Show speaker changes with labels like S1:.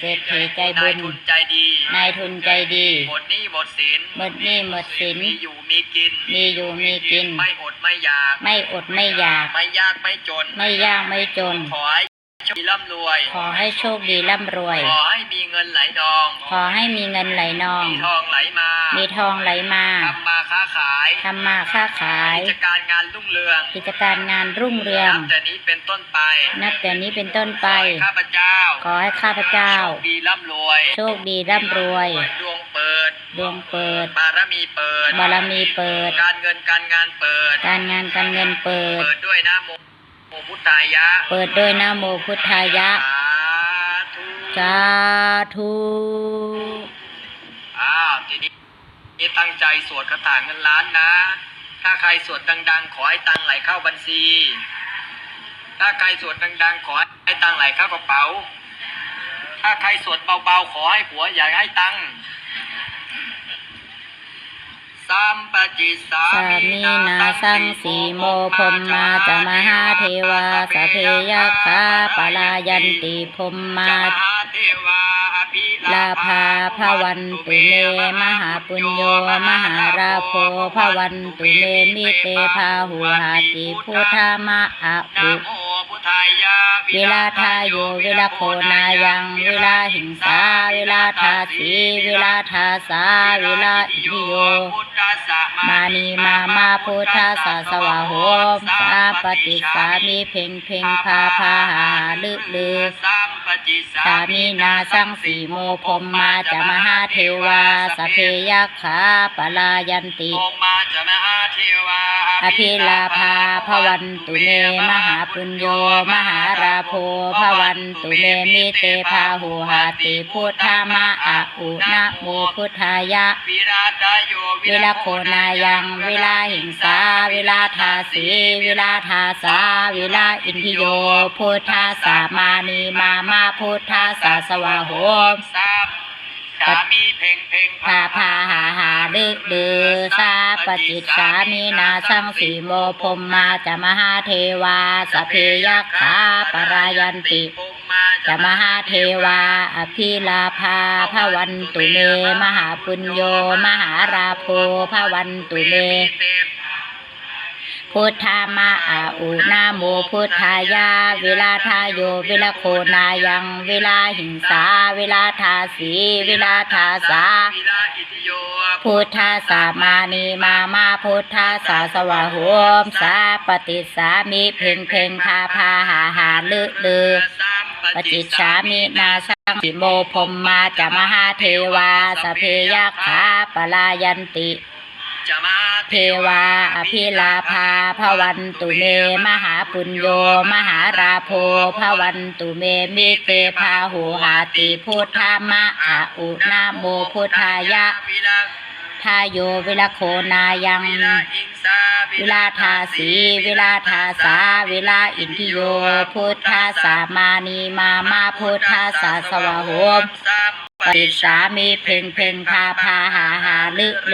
S1: เศรษฐีใจ
S2: นา
S1: บุ
S2: ย
S1: ญ
S2: ทุนใจดี
S1: นายทุนใจดี
S2: หมดหนี้หมดสิน
S1: หมดหนี้หมดสิน
S2: มีอยู่มีกิน
S1: มีอยู่มีกิน
S2: ไม่อดไม่อยาก
S1: ไม่อดไม่อยาก
S2: ไม่ยากไม่จน
S1: ไม่ยากไม่จน
S2: ขอให้โชคดีร่ำรวย
S1: ขอให้โชคดีร่ำรวย
S2: ขอให้มีเงินไหลดอง
S1: ขอให้มีเงินไหลนอง
S2: มีทองไหลมา
S1: มีทองไหลมา
S2: ทำมา ค้าขาย
S1: ทำมาค้าขาย
S2: กิจการงานรุ่งเรือง
S1: กิจการงานรุ่งเรือง
S2: นับแต่นี้เป็นต้นไป
S1: นับแต่นี้เป็นต้นไป
S2: ข้าพเจ้า
S1: ขอให้ข้าพเจ้า
S2: โชคดีร่ำรวย
S1: โชคดีร่ำรวย
S2: ดวงเปิด
S1: ดวงเปิด
S2: บารมีเปิด
S1: บารมีเปิด
S2: การเงินการงานเปิด
S1: การงานการเงินเปิด
S2: เปิดด้วยนะโมโมพุทธายะ
S1: เปิดโดยนะโมพุทธายะ
S2: สาธุ
S1: สาธุ
S2: อ้าวทีนี้ นี่ตั้งใจสวดคาถาเงินล้านนะ ถ้าใครสวดดัง ๆ ขอให้ตังไหลเข้าบัญชี ถ้าใครสวดดัง ๆ ขอให้ตังไหลเข้ากระเป๋า ถ้าใครสวดเบาๆขอให้ผัวอย่าให้ตังสัมปจิสา
S1: มีนาสังสีโมพมมาจะมหาเทวาสเพยคาปลายันติพมมา
S2: เทวา
S1: ลาภาพวันตุเมมหาปุญโยมหาราโภพวันตุเมมิเตพาหุหาติพุทธามะอะ
S2: นะ
S1: อุ
S2: โมพุทธายะ
S1: เวลาทายโยเวลาโคนายัง เวลาหิงสา เวลาทาสีเวลาทาสา เวลาอิทิโย มานีมามาพุทธาสาสวะโหมสาปฏิสามีเพ่งเพ่งพาพาหาลึลือ
S2: จิสา
S1: สามีนาสังสีโมพรหมมาจะมหาเทวาสพเพยัคขาปลายันติ
S2: โอมาจะมหาเทวา
S1: อภิลาภาพวันตุเมมหาปุญโยมหาราโพพวันตุเมมิเตพาหูหาติพุทธามะอะอุนะโมพุทธายะ
S2: วิราตโย
S1: เวลาโคนายังเวลาหิงสาเวิลาทาสีเวลาทาสาเวลาอินทิโยพุทธาสามานีมามาพุทธาสาสวะโหม
S2: สัมสามีเพ่งเพ่ง
S1: พาพาหาหาลึกลือสาปจิตสามีนาสังสีโมพมมาจะมหาเทวาสเพยัคขาปรายันติจะมหาเทวา อภิลาภาพระวันตุเม มหาปุญโย มหาราโพพระวันตุเม พุทธามะอาอุนาโมพุทธายา เวลาทายโย เวลาโคนายัง เวลาหิงสา เวลาทาสี เวลาทาสา พุทธาสามานีมามาพุทธาสาสวะโหมสาปฏิสามิเพ่งเพ่งพาพาหาหาลึลือปจิตสามินาสังสิโมพมมาจะมหาเทวาสเพยัคขาปลายันติ เทวาอภิลาภาพวันตุเม มหาปุญโย มหาราโพพวันตุเม มิเตพาหูหาติพุทธามะอาอุนาโมพุทธายะทายโยเวลาโคนายัง
S2: วิราอิงสา
S1: เวลาทาสีเวลาทาสา เวลาอินทิโย พุทธาสามานีมามาพุทธาสาสวะโหมปิสามีเพ่งเพ่งพาพาหาหาลึ